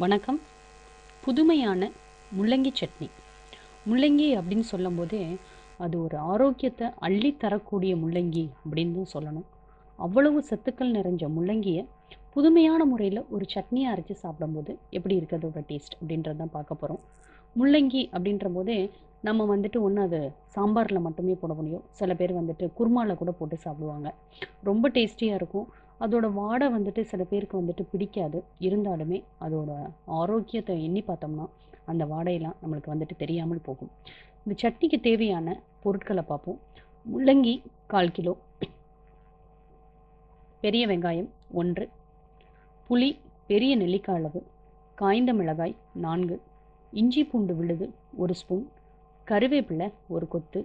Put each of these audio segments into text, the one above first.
வணக்கம். புதுமையான முள்ளங்கி சட்னி. முள்ளங்கி அப்படின்னு சொல்லும் போதே அது ஒரு ஆரோக்கியத்தை அள்ளி தரக்கூடிய முள்ளங்கி அப்படின்னு சொல்லணும். அவ்வளவு சத்துக்கள் நிறைஞ்ச முள்ளங்கியை புதுமையான முறையில் ஒரு சட்னியை அரைச்சி சாப்பிடும்போது எப்படி இருக்குது அதோட டேஸ்ட் அப்படின்றது தான் பார்க்க போகிறோம் முள்ளங்கி அப்படின்ற போதே நம்ம வந்துட்டு ஒன்று அது சாம்பாரில் மட்டுமே போட முடியும். சில பேர் வந்துட்டு குருமாவில் கூட போட்டு சாப்பிடுவாங்க. ரொம்ப டேஸ்டியாக இருக்கும். அதோட வாடை வந்துட்டு சில பேருக்கு வந்துட்டு பிடிக்காது. இருந்தாலுமே அதோட ஆரோக்கியத்தை எண்ணி பார்த்தோம்னா அந்த வாடையெல்லாம் நம்மளுக்கு வந்துட்டு தெரியாமல் போகும். இந்த சட்னிக்கு தேவையான பொருட்களை பார்ப்போம். முள்ளங்கி கால் கிலோ பெரிய வெங்காயம் ஒன்று புளி பெரிய நெல்லிக்காய் அளவு காய்ந்த மிளகாய் நான்கு இஞ்சி பூண்டு விழுது ஒரு ஸ்பூன் கருவேப்பிலை ஒரு கொத்து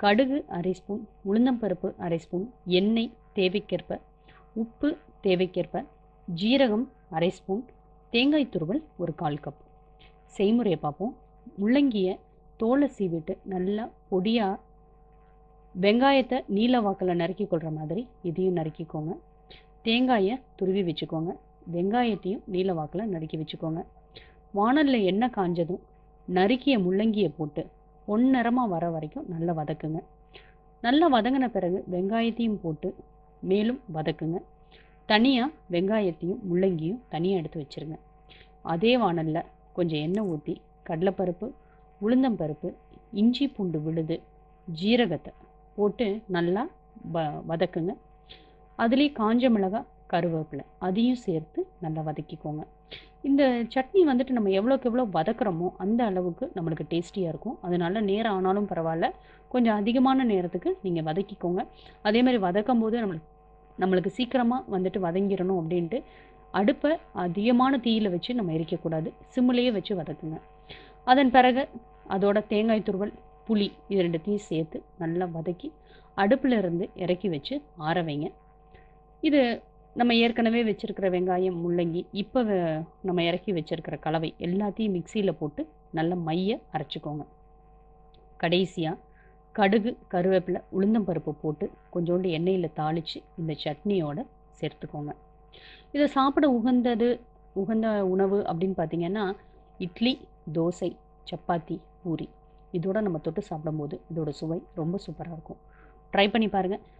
கடுகு அரை ஸ்பூன் உளுந்தம்பருப்பு அரை ஸ்பூன் எண்ணெய் தேவைக்கேற்ப உப்பு தேவைக்கேற்ப ஜீரகம் அரை ஸ்பூன் தேங்காய் துருவல் ஒரு கால் கப் செய்முறையை பார்ப்போம். முள்ளங்கியை தோலை சீவிட்டு நல்லா பொடியாக வெங்காயத்தை நீல வாக்கில் நறுக்கி கொள்கிற மாதிரி இதையும் நறுக்கிக்கோங்க. தேங்காயை துருவி வச்சுக்கோங்க. வெங்காயத்தையும் நீல வாக்கில் நறுக்கி வச்சுக்கோங்க. வானலில் எண்ணெய் காஞ்சதும் நறுக்கிய முள்ளங்கியை போட்டு பொன்னிறமாக வர வரைக்கும் நல்லா வதக்குங்க. நல்லா வதங்கின பிறகு வெங்காயத்தையும் போட்டு மேலும் வதக்குங்க. தனியாக வெங்காயத்தையும் முள்ளங்கியும் தனியாக எடுத்து வச்சுருங்க. அதே வானலில் கொஞ்சம் எண்ணெய் ஊற்றி கடலைப்பருப்பு உளுந்தம்பருப்பு இஞ்சி பூண்டு விழுது ஜீரகத்தை போட்டு நல்லா வ வதக்குங்க. அதுலேயே காஞ்ச மிளகாய் கருவேப்பிலை. அதையும் சேர்த்து நல்லா வதக்கிக்கோங்க. இந்த சட்னி வந்துட்டு நம்ம எவ்வளோக்கு எவ்வளோ வதக்குறோமோ அந்த அளவுக்கு நம்மளுக்கு டேஸ்டியாக இருக்கும். அதனால நேரம் ஆனாலும் பரவாயில்ல. கொஞ்சம் அதிகமான நேரத்துக்கு நீங்கள் வதக்கிக்கோங்க. அதே மாதிரி வதக்கும் போது நம்மளுக்கு நம்மளுக்கு சீக்கிரமாக வந்துட்டு வதங்கிடணும் அப்படின்ட்டு அடுப்பை அதிகமான தீயில் வச்சு நம்ம எரிக்கக்கூடாது. சிம்மிலேயே வச்சு வதக்குங்க. அதன் பிறகு அதோட தேங்காய் துருவல் புளி இது ரெண்டுத்தையும் சேர்த்து நல்லா வதக்கி அடுப்பில் இருந்து இறக்கி வச்சு ஆற வைங்க. இது நம்ம ஏற்கனவே வச்சுருக்கிற வெங்காயம் முள்ளங்கி இப்போ நம்ம இறக்கி வச்சுருக்கிற கலவை எல்லாத்தையும் மிக்சியில் போட்டு நல்லா மைய அரைச்சிக்கோங்க. கடைசியாக கடுகு கருவேப்பிலை உளுந்தம்பருப்பு போட்டு கொஞ்சோண்டு எண்ணெயில் தாளித்து இந்த சட்னியோட சேர்த்துக்கோங்க. இதை சாப்பிட உகந்தது உகந்த உணவு அப்படின்னு பார்த்தீங்கன்னா இட்லி தோசை சப்பாத்தி பூரி. இதோட நம்ம தொட்டு சாப்பிடும்போது இதோட சுவை ரொம்ப சூப்பராக இருக்கும். ட்ரை பண்ணி பாருங்கள்